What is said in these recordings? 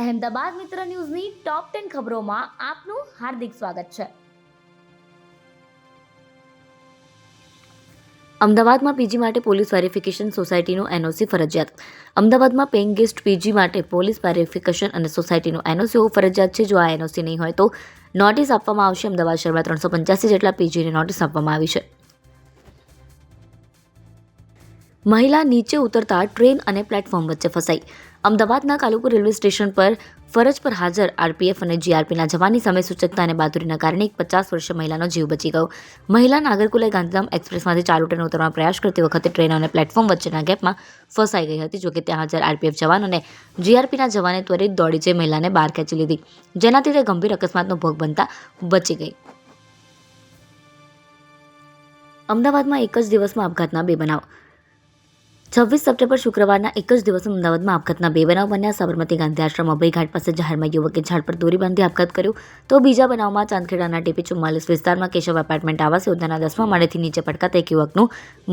અહેમદાબાદ મિત્ર ન્યૂઝની top ten ખબરોમાં આપનું હાર્દિક સ્વાગત છે. અમદાવાદમાં પીજી માટે પોલીસ વેરિફિકેશન સોસાયટીનું એનઓસી ફરજિયાત. અમદાવાદમાં પેઇંગ ગેસ્ટ પીજી માટે પોલીસ વેરિફિકેશન અને સોસાયટીનું એનઓસી હોવું ફરજિયાત છે. જો આ એનઓસી નહીં હોય તો નોટિસ આપવામાં આવશે. અમદાવાદ શહેરમાં ત્રણસો પંચ્યાસી જેટલા પીજીને નોટિસ આપવામાં આવી છે. મહિલા નીચે ઉતરતા ટ્રેન અને પ્લેટફોર્મ વચ્ચે ફસાઈ. અમદાવાદના કાલુપુર રેલવે સ્ટેશન પર ફરજ પર હાજર આરપીએફ અને જીઆરપીના જવાનની સમય સૂચકતા અને બહાદુરીના કારણે એક પચાસ વર્ષીય મહિલાનો જીવ બચી ગયો. મહિલા નાગરકુલે ગાંધીધામ એક્સપ્રેસમાંથી ચાલુ ટ્રેન ઉતરવાનો પ્રયાસ કરતી વખતે ટ્રેન અને પ્લેટફોર્મ વચ્ચેના ગેપમાં ફસાઈ ગઈ હતી, જોકે ત્યાં હાજર આરપીએફ જવાન અને જીઆરપીના જવાને ત્વરિત દોડી જઈ મહિલાને બહાર ખેંચી લીધી. જેનાથી તે ગંભીર અકસ્માતનો ભોગ બનતા બચી ગઈ. અમદાવાદમાં એક જ દિવસમાં આપઘાતના બે બનાવ છવ્વીસ સપ્ટેમ્બર શુક્રવારના એક જ દિવસમાં અમદાવાદમાં આપઘાતના બે બનાવ બન્યા. સાબરમતી ગાંધી આશ્રમ અભયઘાટ પાસે જાહેરમાં યુવકે ઝાડ પર દોરી બાંધી આપઘાત કર્યો. તો બીજા બનાવમાં ચાંદખેડાના ટીપી ચુમ્માલીસ વિસ્તારમાં કેશવ એપાર્ટમેન્ટ આવાસ યોજનાના દસમા માળેથી નીચે પટકાતા એક યુવકનું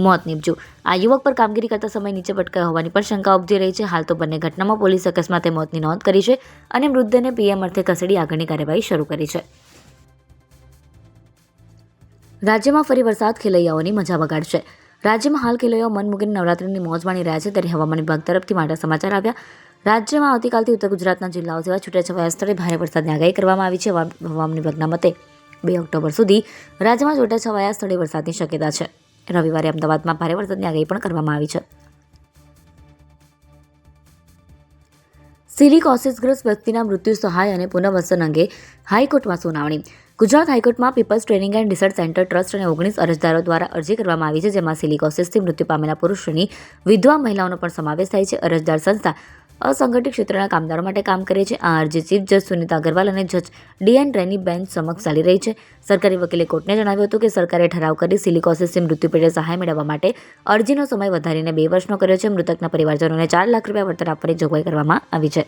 મોત નીપજ્યું. આ યુવક પર કામગીરી કરતા સમય નીચે પટકાય હોવાની પણ શંકા ઉપજી રહી છે. હાલ તો બંને ઘટનામાં પોલીસ અકસ્માતે મોતની નોંધ કરી છે અને મૃતદેહને પીએમ અર્થે ખસેડી આગળની કાર્યવાહી શરૂ કરી છે. રાજ્યમાં ફરી વરસાદ, ખેલૈયાઓની મજા બગાડશે. રાજ્યમાં હાલ ખેલૈયાઓ મન મૂકીને નવરાત્રિની મોજ માણી રહ્યા છે. ત્યારે હવામાન વિભાગ તરફથી માટે સમાચાર આવ્યા. રાજ્યમાં આવતીકાલથી ઉત્તર ગુજરાતના જિલ્લાઓ સિવાય છૂટાછવાયા સ્થળે ભારે વરસાદની આગાહી કરવામાં આવી છે. હવા- હવામાન વિભાગના મતે બે ઓક્ટોબર સુધી રાજ્યમાં છૂટાછવાયા સ્થળે વરસાદની શક્યતા છે. રવિવારે અમદાવાદમાં ભારે વરસાદની આગાહી પણ કરવામાં આવી છે. સિલિકોસિસગ્રસ્ત વ્યક્તિના મૃત્યુ સહાય અને પુનર્વસન અંગે હાઈકોર્ટમાં સુનાવણી. ગુજરાત હાઈકોર્ટમાં people's training and research centre trust અને ઓગણીસ અરજદારો દ્વારા અરજી કરવામાં આવી છે, જેમાં સિલિકોસિસથી મૃત્યુ પામેલા પુરુષોની વિધવા મહિલાઓનો પણ સમાવેશ થાય છે. અરજદાર સંસ્થા અસંગઠિત ક્ષેત્રના કામદારો માટે કામ કરે છે. આ અરજી ચીફ જજ સુનિતા અગરવાલ અને જજ ડીએન રેની બેન્ચ સમક્ષ ચાલી રહી છે. સરકારી વકીલે કોર્ટને જણાવ્યું હતું કે સરકારે ઠરાવ કરી સિલિકોસિસથી મૃત્યુ પેટે સહાય મેળવવા માટે અરજીનો સમય વધારીને બે વર્ષનો કર્યો છે. મૃતકના પરિવારજનોને ચાર લાખ રૂપિયા વળતર આપવાની જોગવાઈ કરવામાં આવી છે.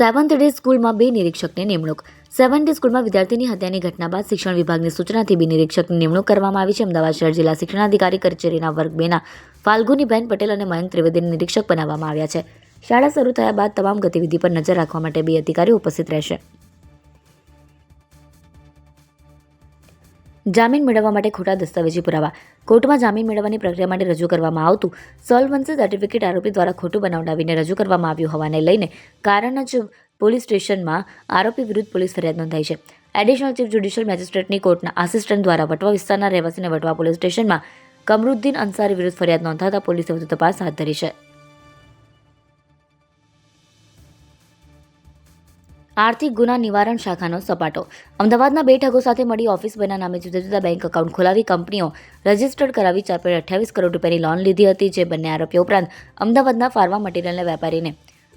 સેવન્થ ડે સ્કૂલમાં બે નિરીક્ષકની નિમણૂક. સેવન્થ ડે સ્કૂલમાં વિદ્યાર્થીની હત્યાની ઘટના બાદ શિક્ષણ વિભાગની સૂચનાથી બે નિરીક્ષકની નિમણૂક કરવામાં આવી છે. અમદાવાદ શહેર જિલ્લા શિક્ષણાધિકારી કચેરીના વર્ગ બેના ફાલ્ગુનીબેન પટેલ અને મયંક ત્રિવેદીને નિરીક્ષક બનાવવામાં આવ્યા છે. શાળા શરૂ થયા બાદ તમામ ગતિવિધિ પર નજર રાખવા માટે બે અધિકારીઓ ઉપસ્થિત રહેશે. જામીન મેળવવા માટે ખોટા દસ્તાવેજી પુરાવા. કોર્ટમાં જામીન મેળવવાની પ્રક્રિયા માટે રજૂ કરવામાં આવતું સોલ્વન્સી સર્ટિફિકેટ આરોપી દ્વારા ખોટું બનાવડાવીને રજૂ કરવામાં આવ્યું હોવાને લઈને કારણ જ પોલીસ સ્ટેશનમાં આરોપી વિરુદ્ધ પોલીસ ફરિયાદ નોંધાઈ છે. એડિશનલ ચીફ જ્યુડિશિયલ મેજિસ્ટ્રેટની કોર્ટના આસિસ્ટન્ટ દ્વારા વટવા વિસ્તારના રહેવાસીને વટવા પોલીસ સ્ટેશનમાં કમરુદ્દીન અંસારી વિરુદ્ધ ફરિયાદ નોંધાતા પોલીસે વધુ તપાસ હાથ ધરી છે. આર્થિક ગુના નિવારણ શાખાનો સપાટો. અમદાવાદના બે ઠગો સાથે મળી ઓફિસ બના નામે જુદા જુદા બેંક એકાઉન્ટ ખોલાવી કંપનીઓ રજીસ્ટર્ડ કરાવી ચાર પોઈન્ટ અઠ્યાવીસ કરોડ રૂપિયાની લોન લીધી હતી, જે બંને આરોપીઓ ઉપરાંત અમદાવાદના ફાર્મા મટીરિયલના વેપારીને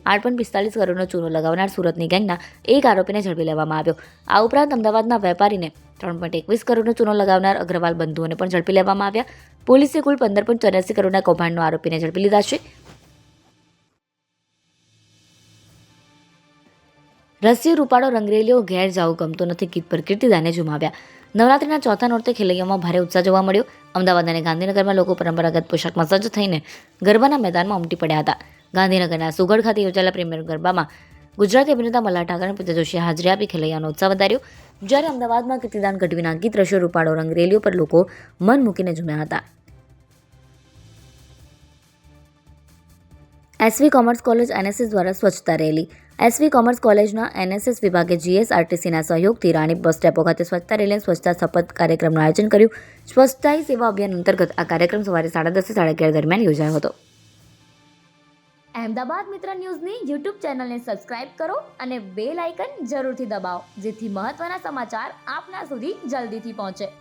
આઠ પોઈન્ટ પિસ્તાલીસ કરોડનો ચૂનો લગાવનાર સુરતની ગેંગના એક આરોપીને ઝડપી લેવામાં આવ્યો. આ ઉપરાંત અમદાવાદના વેપારીને ત્રણ પોઈન્ટ એકવીસ કરોડનો ચૂનો લગાવનાર અગ્રવાલ બંધુઓને પણ ઝડપી લેવામાં આવ્યા. પોલીસે કુલ પંદર પોઈન્ટ ચોર્યાસી કરોડના કૌભાંડનો આરોપીને ઝડપી લીધા છે. રસીયો રૂપાળો રંગરેલીઓ ઘેર જવું ગમતો નથી ગીત પર કીર્તિદાને જુમાવ્યા નવરાત્રિના ચોથા નોરતે ખેલૈયામાં ભારે ઉત્સાહ જોવા મળ્યો. અમદાવાદ અને ગાંધીનગરમાં લોકો પરંપરાગત પોશાકમાં સજ્જ થઈને ગરબાના મેદાનમાં ઉમટી પડ્યા હતા. ગાંધીનગરના સુગઢ ખાતે યોજાયેલા પ્રીમિયર ગરબામાં ગુજરાતી અભિનેતા મલ્હાર ઠાકર અને પૂજા જોશીએ હાજરી આપી ખેલૈયાનો ઉત્સાહ વધાર્યો. જ્યારે અમદાવાદમાં કીર્તિદાન ગઢવીના ગીત રશિયો રૂપાળો રંગરેલીઓ પર લોકો મન મૂકીને જુમ્યા હતા. એસવી કોમર્સ કોલેજ એનએસએસ દ્વારા સ્વચ્છતા રેલી. એસવી કોમર્સ કોલેજના એનએસએસ વિભાગે જીએસઆરટીસીના સહયોગથી રાણી બસ ડેપો ખાતે સ્વચ્છતા રેલી સ્વચ્છતા શપથ કાર્યક્રમનું આયોજન કર્યું. સ્વચ્છતા સેવા અભિયાન અંતર્ગત આ કાર્યક્રમ સવારે સાડા દસથી સાડા અગિયાર દરમિયાન યોજાયો હતો. અહેમદાબાદ મિત્ર ન્યૂઝની યુટ્યુબ ચેનલને સબસ્ક્રાઇબ કરો અને બેલ આઇકન જરૂરથી દબાવો, જેથી મહત્ત્વના સમાચાર આપના સુધી જલ્દીથી પહોંચે.